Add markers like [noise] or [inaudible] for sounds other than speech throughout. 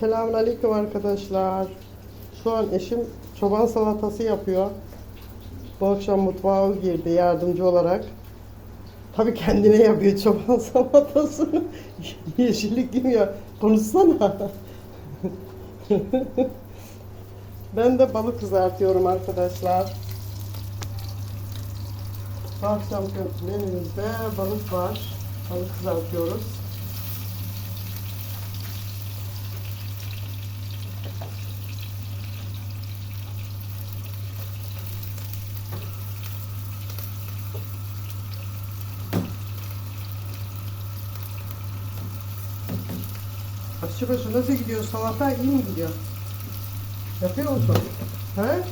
Selamünaleyküm arkadaşlar. Şu an eşim çoban salatası yapıyor. Bu akşam mutfağa girdi yardımcı olarak. Tabii kendine yapıyor çoban [laughs] salatasını. Yeşillik yemiyor. Konuşsana. [laughs] ben de balık kızartıyorum arkadaşlar. Bu akşamki menümüzde balık var. Balık kızartıyoruz. Aşçı başı nasıl gidiyor? Salata iyi mi gidiyor? Yapıyor musun? He?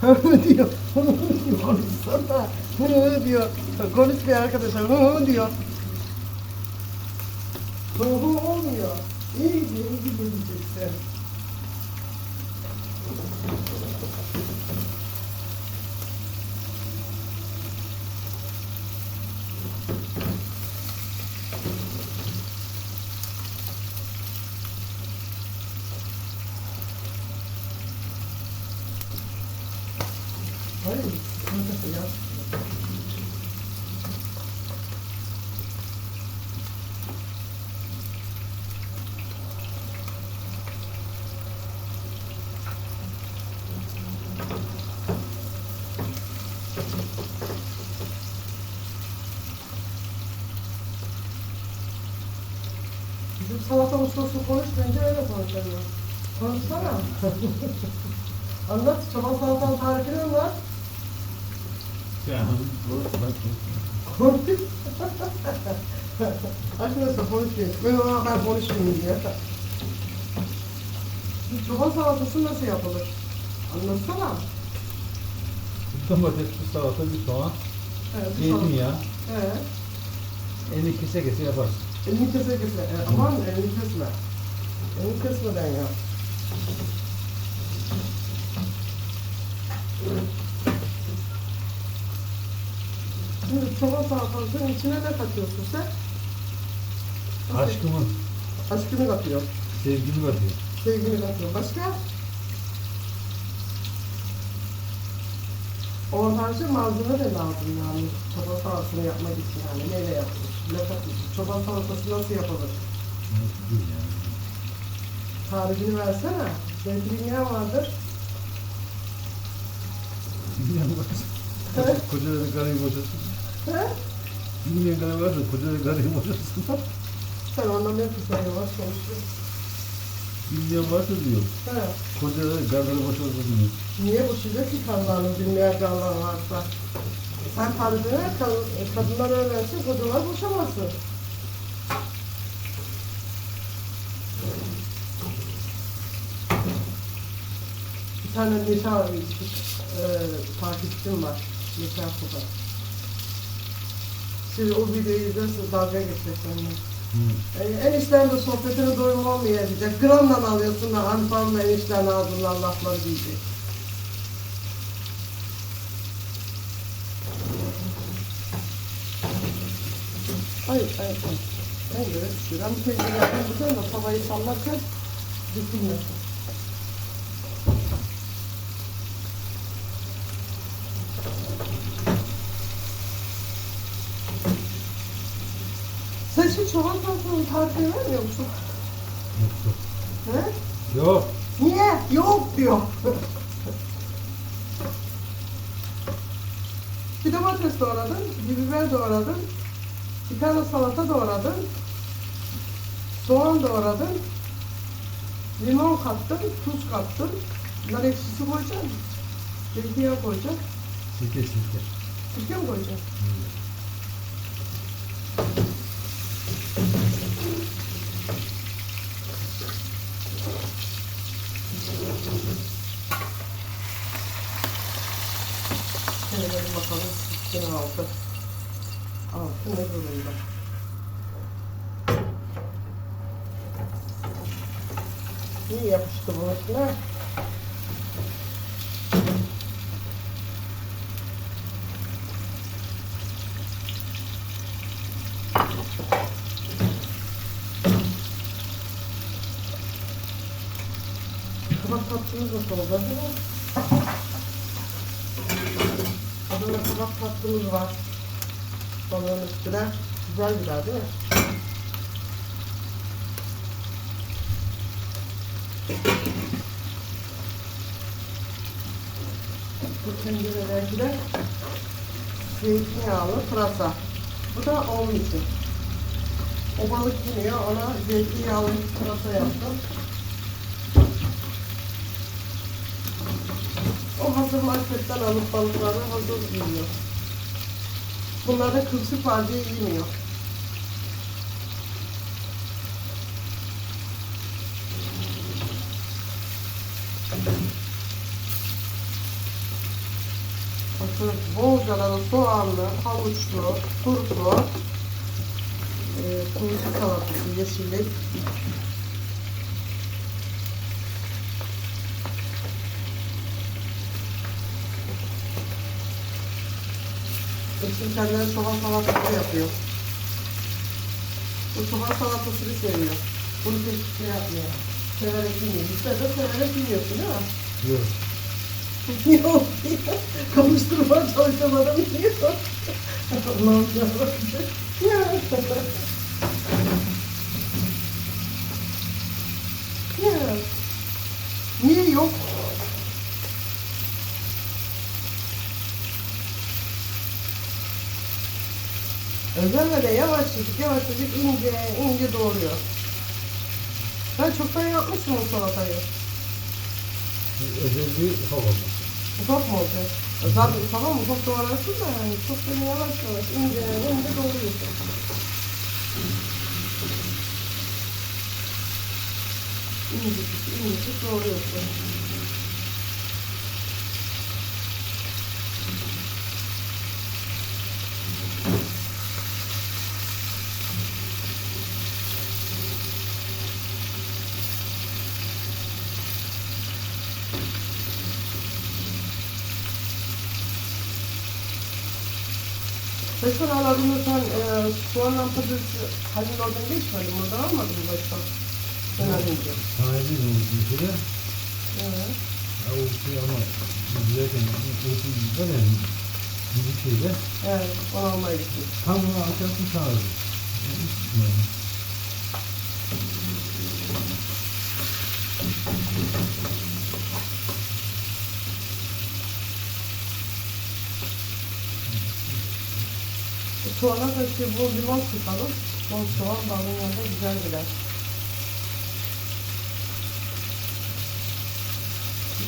Hı diyor. Hı diyor. Konuşsana. Hı diyor. Konuşmuyor arkadaşlar. Hı diyor. Hı olmuyor. İyi gidiyor. iyi gidiyor diyeceksin. Hayır. Nasıl ya? Bizim salata ustası konuşmayınca öyle konuşuyor. Konuşsana. [laughs] Anlat, çoban salatanın tarifini anlat. Ya bu bak Konuş. Arkadaşlar konuşmuyor. Ben ona ben konuşmayayım diye. Çoban salatası nasıl yapılır? Anlatsana. domates, bir salata, bir soğan, Evet, bir salata. zeytinyağı, Evet. elini kese kese yaparsın. Elini kese kese. E, aman elini kesme. Elini kesmeden yap. Şimdi çoban salatasının içine ne katıyorsun sen? Aşkımı, Aşkını katıyor. sevgimi katıyor. Sevgini katıyor. Başka? O karşı malzeme de lazım yani. Çoban salatasını yapmak için yani. Neyle yapılır? Ne katılır? Çoban salatası nasıl yapılır? Nasıl değil yani. Tarifini versene. Zeytinyağı vardır. [laughs] Bilmeyen varsa, Evet. kocaları karıyı boşasın. He? Bilmeyen karı varsa kocaları karıyı boşasın. Sen anlamıyorsun sen yavaş konuşuyorsun. Bilmeyen varsa diyor, He. kocaları karıları boşasın diyor. Niye bu şiddet ki kadınların bilmeyen kadınlar varsa? Sen ver, kad- kadınlar öğrensin, kocalar boşamasın. Bir tane Neşa e, takipçim var. Neşa Sokak. Şimdi o videoyu izlersin dalga geçecek benimle. Hı. E, enişten de sohbetine doyum olmayacak. Gramla alıyorsun da Hanifamla enişten ağzından lafları diyecek. Ay ay ay. Ben göre düşüyor. Ben bu teyzeyi yapayım bu da tavayı sallarken dökülmesin. Çoban salatanın tarifini vermiyor musun? Yok. He? Yok. Niye? Yok diyor. bir domates doğradın, bir biber doğradın, bir tane salata doğradın, soğan doğradın, limon kattın, tuz kattın, nar ekşisi koyacaksın, zeytinyağı koyacaksın, Sirke sirke. sirke mi koyacaksın? Şöyle bulundu. İyi yapıştı bununla. Kabak tatlımız nasıl oldu? Adana kabak tatlımız var. Balığın üstüne. Güzel güzel değil mi? Bu tencerelerki de zeytinyağlı pırasa. Bu da onun için. O balık yemiyor, ona zeytinyağlı pırasa yaptım. O hazır marketten alıp balıkları hazır yiyor. Bunlarda kılçık diye yemiyor. Bakın bolca da soğanlı, havuçlu, turplu, e, kuyruk salatası, yeşillik. Eşim kendine soğan salatası yapıyor. Bu soğan salatasını seviyor. Bunu pek şey yapmıyor. Severek yemiyor. Biz de severek yiyorsun değil mi? Yok. Yok. [laughs] Kavuşturmaya çalışan adam yiyor. [laughs] Allah'ım yarabbim. Ya. Ya. Niye yok? Özenle de yavaşçacık yavaşçacık ince ince doğruyor. Ben çoktan yapmışım o salatayı. Özelliği ufak olması. Ufak mı olacak? Zaten tamam ufak doğrarsın da yani çok böyle yavaş yavaş ince ince doğruyorsun. İncecik incecik doğruyorsun. Başkan aradığında sen e, soğanla patates halin oradan geçmedin. Buradan almadın mı başkan? Sen arayınca. Sahibi de oldu bir kere. Evet. Ya o şey ama o şey güzel yani. Bir şeyde Evet, onu almaya gittim. tam bunu açarsın çağırır. Yani, Soğana da işte bol limon sıkalım. Bol soğan balın yanında güzel gider.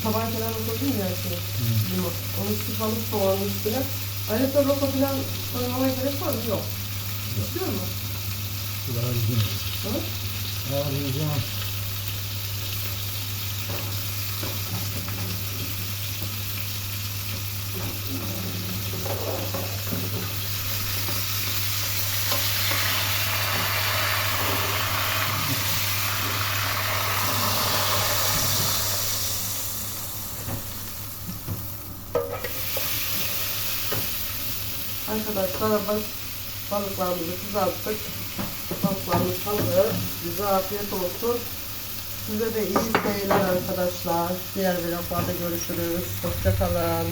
Tabağa falan koydum ya şey, limon. Onu sıkalım soğanın üstüne. Ayrıca roka falan koymama gerek var mı? Yok. İstiyor musun? Bu daha güzel. Hı? Daha güzel. Arkadaşlar bak balıklarımızı kızarttık. Balıklarımız hazır. Bize afiyet olsun. Size de iyi seyirler arkadaşlar. Diğer vloglarda görüşürüz. Hoşçakalın.